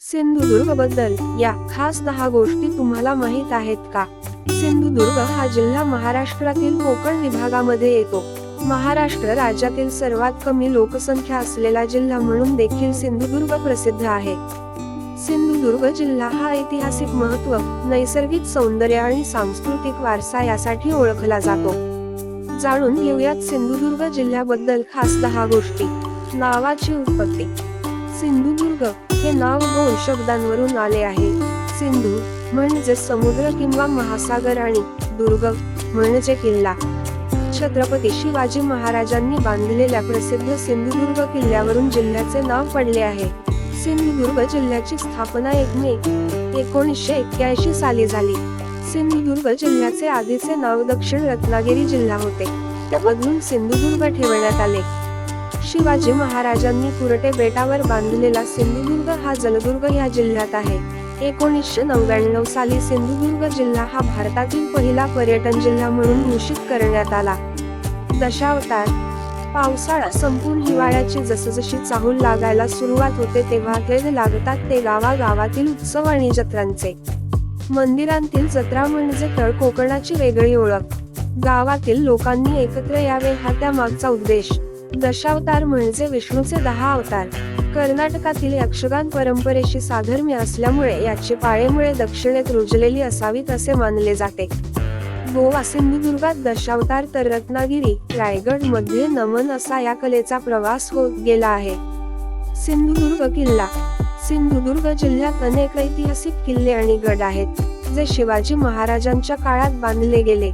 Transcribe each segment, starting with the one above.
सिंधुदुर्गबद्दल या खास दहा गोष्टी तुम्हाला माहीत आहेत का? सिंधुदुर्ग हा जिल्हा महाराष्ट्रातील कोकण विभागामध्ये येतो. महाराष्ट्र राज्यातील सर्वात कमी लोकसंख्या असलेला जिल्हा म्हणून देखील सिंधुदुर्ग प्रसिद्ध आहे. सिंधुदुर्ग जिल्हा हा ऐतिहासिक महत्त्व नैसर्गिक सौंदर्य आणि सांस्कृतिक वारसा यासाठी ओळखला जातो. जाणून घेऊयात सिंधुदुर्ग जिल्ह्याबद्दल खास दहा गोष्टी. नावाची उत्पत्ती. सिंधुदुर्ग हे नाव दोन शब्दांवरून आले आहे. सिंधू म्हणजे समुद्र किंवा महासागर आणि दुर्ग म्हणजे किल्ला. छत्रपती शिवाजी महाराजांनी बांधलेल्या प्रसिद्ध सिंधुदुर्ग किल्ल्यावरून जिल्ह्याचे नाव पडले आहे. सिंधुदुर्ग जिल्ह्याची स्थापना एक मे एकोणीसशे एक्क्याऐंशी साली झाली. सिंधुदुर्ग जिल्ह्याचे आधीचे नाव दक्षिण रत्नागिरी जिल्हा होते. ते बदलून सिंधुदुर्ग ठेवण्यात आले. शिवाजी महाराजांनी कुरटे बेटावर बांधलेला सिंधुदुर्ग हा जलदुर्ग या जिल्ह्यात आहे. एकोणीसशे नव्याण्णव साली सिंधुदुर्ग जिल्हा हा भारतातील पहिला पर्यटन जिल्हा म्हणून घोषित करण्यात आला. दशावतार पावसाळा संपूर्ण हिवाळ्याची जसजशी चाहूल लागायला सुरुवात होते तेव्हा ते लागतात ते गावागावातील उत्सव आणि जत्रांचे मंदिरांतील जत्रा म्हणजे तळ कोकणाची वेगळी ओळख. गावातील लोकांनी एकत्र यावे हा त्या मागचा उद्देश. दशावतार म्हणजे विष्णूचे दहा अवतार. कर्नाटकातील यक्षगान परंपरेशी साधर्म्य असल्यामुळे याची पाळेमुळे दक्षिणेत रुजलेली असावीत असे मानले जाते. गोवा सिंधुदुर्गात दशावतार तर रत्नागिरी रायगडमध्ये नमन असा या कलेचा प्रवास होत गेला आहे. सिंधुदुर्ग किल्ला. सिंधुदुर्ग जिल्ह्यात अनेक ऐतिहासिक किल्ले आणि गड आहेत जे शिवाजी महाराजांच्या काळात बांधले गेले.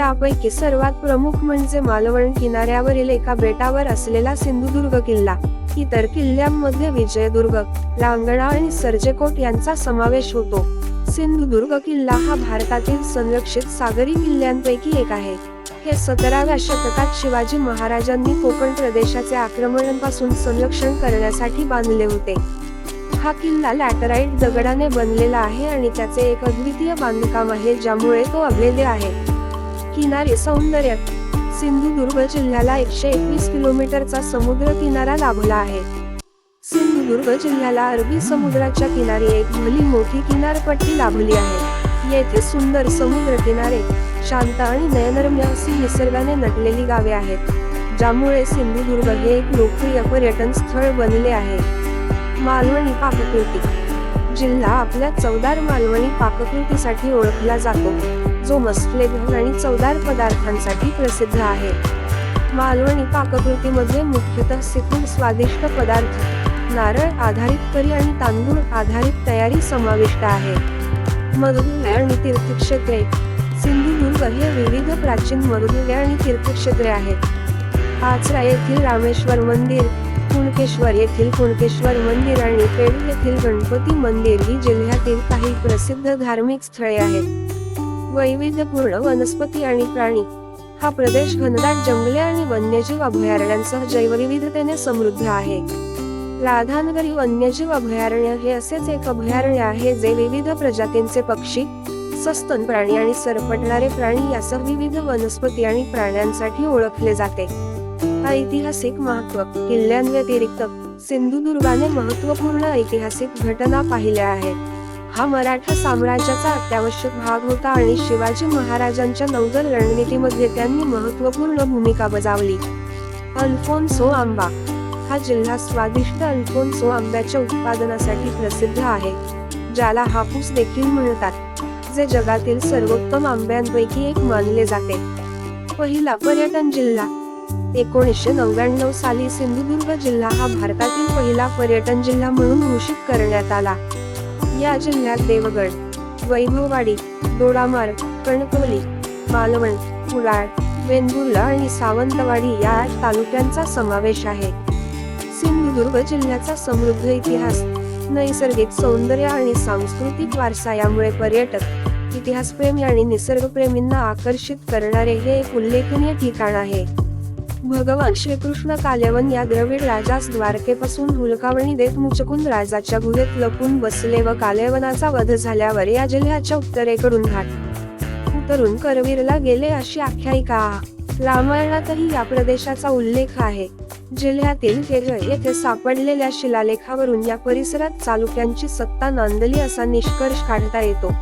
त्यापैकी सर्वात प्रमुख म्हणजे मालवण किनाऱ्यावरील एका बेटावर असलेला सिंधुदुर्ग किल्ला. इतर किल्ल्यांमध्ये विजयदुर्ग रांगणा आणि सर्जेकोट यांचा समावेश होतो. सिंधुदुर्ग किल्ला हा भारतातील संरक्षित सागरी किल्ल्यांपैकी एक आहे. हे सतराव्या शतकात शिवाजी महाराजांनी कोकण प्रदेशाचे आक्रमणांपासून संरक्षण करण्यासाठी बांधले होते. हा किल्ला लॅटराईट दगडाने बनलेला आहे आणि त्याचे एक अद्वितीय बांधकाम आहे ज्यामुळे तो अभेद्य आहे. किनारी सौंदर्य. सिंधुदुर्ग जिल्ह्याला एकशे एकवीस किलोमीटरचा समुद्र किनारा लाभला आहे. सिंधुदुर्ग जिल्ह्याला अरबी समुद्राच्या किनारी एक भली मोठी किनारपट्टी लाभली आहे. येथे सुंदर समुद्र किनारे शांत आणि नयनरम्य अशी निसर्गाने नटलेली गावे आहेत ज्यामुळे सिंधुदुर्ग हे एक लोकप्रिय पर्यटन स्थळ बनले आहे. मालवणी पाककृती. जिल्हा आपल्या चवदार मालवणी पाककृतीसाठी ओळखला जातो. जो मसलेदार आणि चवदार पदार्थांसाठी प्रसिद्ध आहे. मालवणी पाककृतीमध्ये मुख्यतः सिकून स्वादिष्ट पदार्थ नारळ आधारित करी आणि तांदूळ आधारित तयारी समाविष्ट आहे. मरुदुले आणि तीर्थक्षेत्रे सिंधुदुर्ग हे विविध प्राचीन मरुदुले आणि तीर्थक्षेत्रे आहेत. आचरा येथील रामेश्वर मंदिर कुणकेश्वर येथील कुणकेश्वर मंदिर आणि पेड येथील गणपती मंदिर ही जिल्ह्यातील काही प्रसिद्ध धार्मिक स्थळे आहेत. वैविध्यपूर्ण वनस्पती आणि प्राणी. हा प्रदेश घनदाट जंगले आणि वन्यजीव अभयारण्यांसह जैवविविधतेने समृद्ध आहे. राधानगरी वन्यजीव अभयारण्य हे असेच एक अभयारण्य आहे जे विविध प्रजातींचे पक्षी सस्तन प्राणी आणि सरपटणारे प्राणी यासह विविध वनस्पती आणि प्राण्यांसाठी ओळखले जाते. ऐतिहासिक महत्त्व किल्ल्यांव्यतिरिक्त सिंधुदुर्गाने महत्त्वपूर्ण ऐतिहासिक घटना पाहिल्या आहेत. हा मराठा साम्राज्याचा अत्यावश्यक भाग होता आणि शिवाजी महाराजांच्या नौदल रणनीतीमध्ये त्यांनी महत्त्वपूर्ण भूमिका बजावली. अल्फोन्सो आंबा हा जिल्हा स्वादिष्ट अल्फोन्सो आंब्याच्या उत्पादनासाठी प्रसिद्ध आहे ज्याला हापूस देखील म्हणतात जे जगातील सर्वोत्तम आंब्यांपैकी एक मानले जाते. पहिला पर्यटन जिल्हा एकोणीसशे नव्याण्णव साली सिंधुदुर्ग जिल्हा हा भारतातील पहिला पर्यटन जिल्हा म्हणून घोषित करण्यात आला. या जिल्ह्यात देवगड वैभववाडी दोडामार कणकवली मालवण कुडाळ वेंगुर्ला आणि सावंतवाडी या आठ तालुक्यांचा समावेश आहे. सिंधुदुर्ग जिल्ह्याचा समृद्ध इतिहास नैसर्गिक सौंदर्य आणि सांस्कृतिक वारसा यामुळे पर्यटक इतिहासप्रेमी आणि निसर्गप्रेमींना आकर्षित करणारे हे एक उल्लेखनीय ठिकाण आहे. भगवान श्रीकृष्ण कालयवन या द्रविड राजास द्वारकेपासून हुलकावणी देत मुचकुंद राजाच्या गुहेत लपून बसले व कालयवनाचा वध झाल्यावर या जिल्ह्याच्या उत्तरेकडून घाट उतरून करवीरला गेले अशी आख्यायिका. रामायणातही या प्रदेशाचा उल्लेख आहे. जिल्ह्यातील केरळ येथे सापडलेल्या शिलालेखावरून या परिसरात चालुक्यांची सत्ता नांदली असा निष्कर्ष काढता येतो.